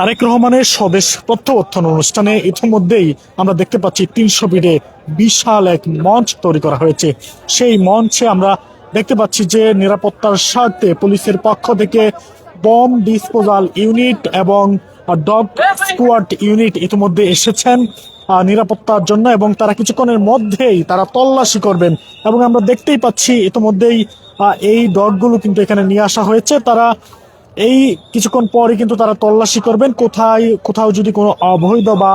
তারেক রহমানের স্বদেশ তথ্য প্রত্যাবর্তন অনুষ্ঠানে ইতিমধ্যেই আমরা দেখতে পাচ্ছি তিনশো ফিটে বিশাল এক মঞ্চ তৈরি করা হয়েছে। সেই মঞ্চে আমরা দেখতে পাচ্ছি যে নিরাপত্তার স্বার্থে পুলিশের পক্ষ থেকে বম ডিসপোজাল ইউনিট এবং ডগ স্কোয়াড ইউনিট ইতিমধ্যে এসেছেন নিরাপত্তার জন্য এবং তারা কিছুক্ষণের মধ্যেই তারা তল্লাশি করবেন এবং আমরা দেখতেই পাচ্ছি ইতিমধ্যেই এই ডগগুলো কিন্তু এখানে নিয়ে আসা হয়েছে। তারা এই কিছুক্ষণ পরে কিন্তু তারা তল্লাশি করবেন। কোথায়, কোথাও যদি কোনো অবৈধ বা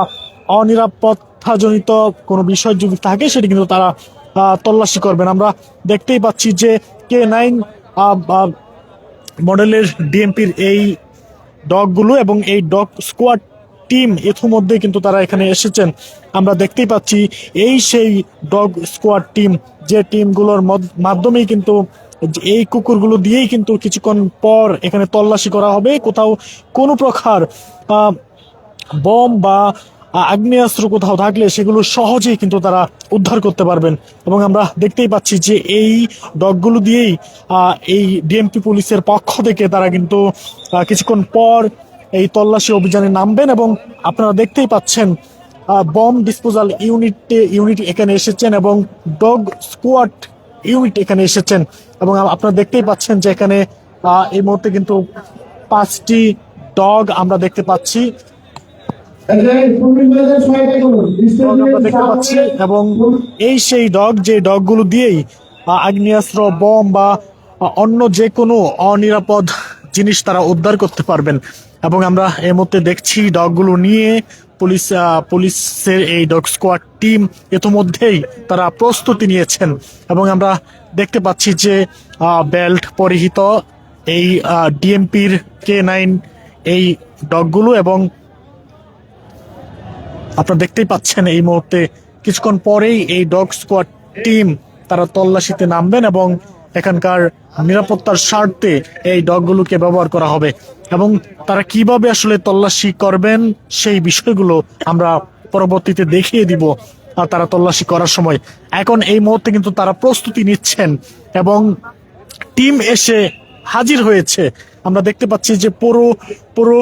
অনিরাপত্তাজনিত কোনো বিষয় যদি থাকে, সেটি কিন্তু তারা তল্লাশি করবেন। আমরা দেখতেই পাচ্ছি যে কে নাইন মডেলের ডিএমপির এই ডগগুলো এবং এই ডগ স্কোয়াড টিম ইতিমধ্যে কিন্তু তারা এখানে এসেছেন। আমরা দেখতেই পাচ্ছি এই সেই ডগ স্কোয়াড টিম, যে টিমগুলোর মাধ্যমেই কিন্তু এই কুকুরগুলো দিয়েই কিন্তু কিছুক্ষণ পর এখানে তল্লাশি করা হবে। কোথাও কোনো প্রকার বম বা আগ্নেয়াস্ত্র কোথাও থাকলে সেগুলো সহজেই কিন্তু তারা উদ্ধার করতে পারবেন। এবং আমরা দেখতেই পাচ্ছি যে এই ডগগুলো দিয়েই এই ডিএমপি পুলিশের পক্ষ থেকে তারা কিন্তু কিছুক্ষণ পর এই তল্লাশি অভিযানে নামবেন এবং আপনারা দেখতেই পাচ্ছেন বম ডিসপোজাল ইউনিট ইউনিট এখানে এসেছেন এবং ডগ স্কোয়াড ইউনিট এখানে এসেছেন এবং আপনারা দেখতেই পাচ্ছেন যে এখানে এই মুহূর্তে কিন্তু পাঁচটি ডগ আমরা দেখতে পাচ্ছি। আমরা দেখতে পাচ্ছি এবং এই সেই ডগ যে ডগগুলো দিয়েই আগ্নেয়াস্ত্র বম বা অন্য যে কোনো অনিরাপদ জিনিস তারা উদ্ধার করতে পারবেন। এবং আমরা এই মুহূর্তে দেখছি ডগগুলো নিয়ে পুলিশ পুলিশের এই ডগ স্কোয়াড টিম ইতোমধ্যেই তারা প্রস্তুতি নিয়েছেন এবং আমরা দেখতে পাচ্ছি যে বেল্ট পরিহিত এই ডিএমপির কে নাইন এই ডগগুলো এবং আপনারা দেখতেই পাচ্ছেন এই মুহূর্তে কিছুক্ষণ পরেই এই ডগ স্কোয়াড টিম তারা তল্লাশিতে নামবেন এবং এখানকার নিরাপত্তার স্বার্থে এই ডগগুলোকে ব্যবহার করা হবে। এবং তারা কীভাবে আসলে তল্লাশি করবেন, সেই বিষয়গুলো আমরা পরবর্তীতে দেখিয়ে দিব আর তারা তল্লাশি করার সময়। এখন এই মুহূর্তে কিন্তু তারা প্রস্তুতি নিচ্ছেন এবং টিম এসে হাজির হয়েছে। আমরা দেখতে পাচ্ছি যে পুরো পুরো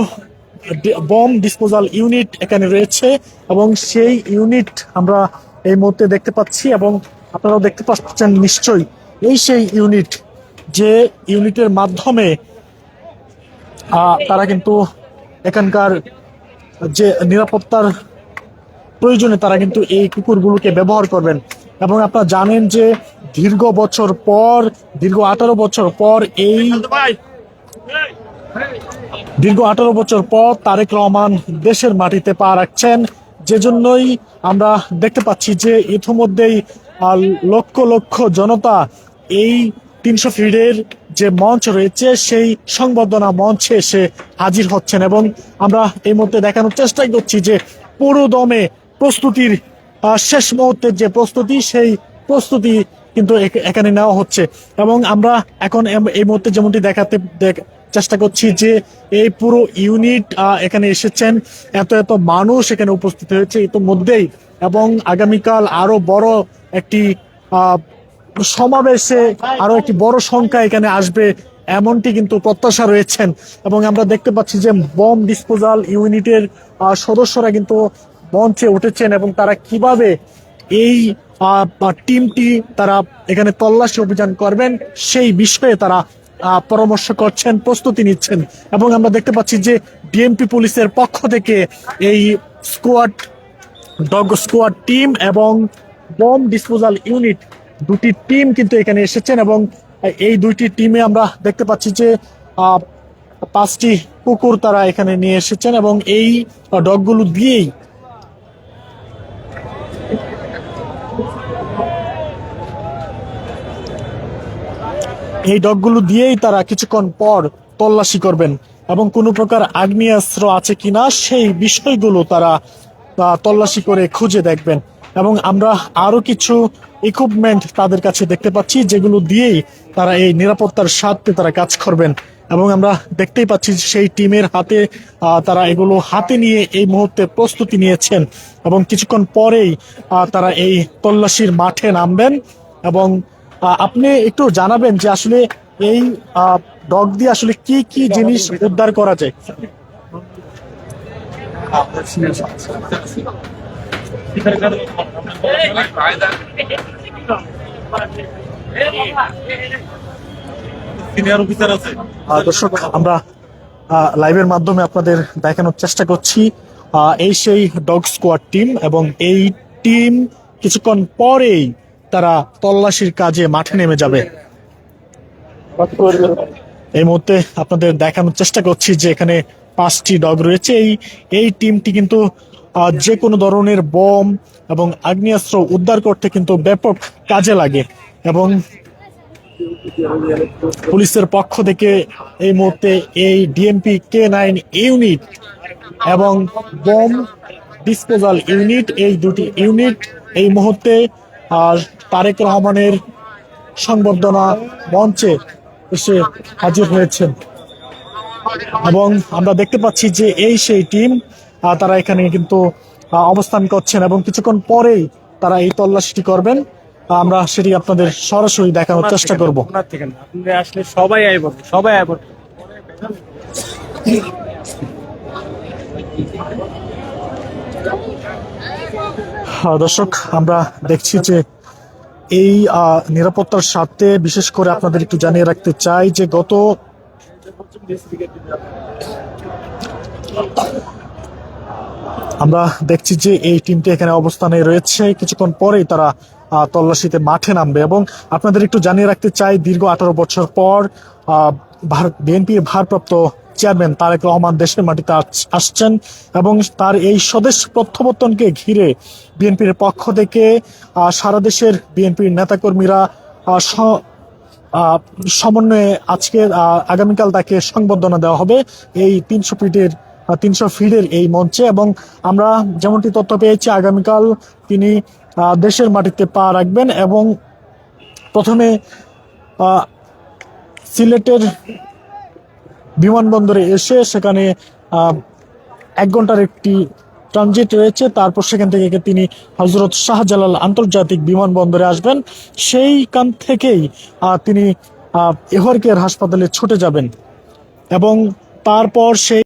বম ডিসপোজাল ইউনিট এখানে রয়েছে এবং সেই ইউনিট আমরা এই মুহূর্তে দেখতে পাচ্ছি এবং আপনারাও দেখতে পাচ্ছেন নিশ্চয়ই এই সেই ইউনিট যে ইউনিটের মাধ্যমে তারা কিন্তু এখানকার যে নিরাপত্তার প্রয়োজনে তারা কিন্তু এই কুকুরগুলোকে ব্যবহার করবেন। এবং আপনারা জানেন যে দীর্ঘ বছর পর, দীর্ঘ আঠারো বছর পর এই দীর্ঘ আঠারো বছর পর তারেক রহমান দেশের মাটিতে পা রাখছেন। যে জন্যই আমরা দেখতে পাচ্ছি যে ইতিমধ্যেই লক্ষ লক্ষ জনতা এই তিনশো ফিটের যে মঞ্চ রয়েছে, সেই সংবর্ধনা মঞ্চে এসে হাজির হচ্ছেন এবং আমরা এই মুহূর্তে দেখানোর চেষ্টাই করছি যে পুরো দমে প্রস্তুতির শেষ মুহূর্তের যে প্রস্তুতি, সেই প্রস্তুতি কিন্তু এখ- এখানে নেওয়া হচ্ছে এবং আমরা এখন এই মুহূর্তে যেমনটি দেখাতে, দেখ- চেষ্টা করছি যে এই পুরো ইউনিট এখানে এসেছেন, এত এত মানুষ এখানে উপস্থিত হয়েছে ইতিমধ্যেই এবং আগামীকাল আরও বড় একটি সমাবেশে আরও একটি বড় সংখ্যা এখানে আসবে, এমনটি কিন্তু প্রত্যাশা রয়েছেন। এবং আমরা দেখতে পাচ্ছি যে বম ডিসপোজাল ইউনিটের সদস্যরা কিন্তু মঞ্চে উঠেছেন এবং তারা কীভাবে এই টিমটি তারা এখানে তল্লাশি অভিযান করবেন সেই বিষয়ে তারা পরামর্শ করছেন, প্রস্তুতি নিচ্ছেন। এবং আমরা দেখতে পাচ্ছি যে ডিএমপি পুলিশের পক্ষ থেকে এই স্কোয়াড, ডগ স্কোয়াড টিম এবং বম ডিসপোজাল ইউনিট দুটি টিম কিন্তু এখানে এসেছেন এবং এই দুইটি টিমে আমরা দেখতে পাচ্ছি যে পাঁচটি কুকুর তারা এখানে নিয়ে এসেছেন এবং এই ডগগুলো দিয়েই এই ডগগুলো দিয়েই তারা কিছুক্ষণ পর তল্লাশি করবেন এবং কোনো প্রকার আগ্নেয়াস্ত্র আছে কিনা সেই বিষয়গুলো তারা তল্লাশি করে খুঁজে দেখবেন। এবং আমরা আরও কিছু ইকুইপমেন্ট তাদের কাছে দেখতে পাচ্ছি, যেগুলো দিয়েই তারা এই নিরাপত্তার স্বার্থে তারা কাজ করবেন। এবং আমরা দেখতেই পাচ্ছি সেই টিমের হাতে তারা এগুলো হাতে নিয়ে এই মুহূর্তে প্রস্তুতি নিয়েছেন এবং কিছুক্ষণ পরেই তারা এই তল্লাশির মাঠে নামবেন। এবং আপনি একটু জানাবেন যে আসলে এই ডগ দিয়ে আসলে কি কি জিনিস উদ্ধার করা যায়? দর্শক, আমরা লাইভের মাধ্যমে আপনাদের দেখানোর চেষ্টা করছি। এই সেই ডগ স্কোয়াড টিম এবং এই টিম কিছুক্ষণ পরেই তারা তল্লাশির কাজে মাঠে নেমে যাবে। এই মুহূর্তে আপনাদের দেখানোর চেষ্টা করছি যে এখানে পাঁচটি ডগ রয়েছে। এই এই টিমটি কিন্তু যে কোনো ধরনের বম এবং আগ্নেয়াস্ত্র উদ্ধার করতে কিন্তু ব্যাপক কাজে লাগে এবং পুলিশের পক্ষ থেকে এই মুহূর্তে এই ডিএমপি কে নাইন ইউনিট এবং বোম ডিসপোজাল ইউনিট এই দুটি ইউনিট এই মুহূর্তে তারেক রহমানের সংবর্ধনা মঞ্চে এসে হাজির হয়েছেন। এবং আমরা দেখতে পাচ্ছি যে এই সেই টিম তারা এখানে কিন্তু অবস্থান করছেন এবং কিছুক্ষণ পরেই তারা এই তল্লাশিটি করবেন। আমরা সেটি আপনাদের সরাসরি দেখানোর চেষ্টা করব। আসলে সবাই আইব সবাই আইব দর্শক আমরা দেখছি যে এই নিরাপত্তার স্বার্থে বিশেষ করে আপনাদের একটু জানিয়ে রাখতে চাই যে গত আমরা দেখছি যে এই টিমটি এখানে অবস্থানে রয়েছে। কিছুক্ষণ পরেই তারা তল্লাশিতে মাঠে নামবে এবং আপনাদের একটু জানিয়ে রাখতে চাই, দীর্ঘ আঠারো বছর পর বিএনপি ভারপ্রাপ্ত চেয়ারম্যান তারেক রহমান দেশের মাটিতে আসছেন এবং তার এই স্বদেশ প্রত্যাবর্তনকে ঘিরে বিএনপির পক্ষ থেকে সারা দেশের বিএনপির নেতাকর্মীরা সমন্বয়ে আজকে আগামীকাল তাকে সংবর্ধনা দেওয়া হবে। এই তিনশো ফিটের তিনশো ফিডের এই মঞ্চে এবং আমরা যেমনটি তথ্য পেয়েছি, আগামীকাল তিনি দেশের মাটিতে পা রাখবেন এবং প্রথমে সিলেটের বিমানবন্দরে এসে সেখানে এক ঘণ্টার একটি ট্রানজিট রয়েছে। তারপর সেখান থেকে তিনি হজরত শাহজালাল আন্তর্জাতিক বিমানবন্দরে আসবেন। সেইখান থেকেই তিনি এহরকের হাসপাতালে ছুটে যাবেন এবং তারপর সেই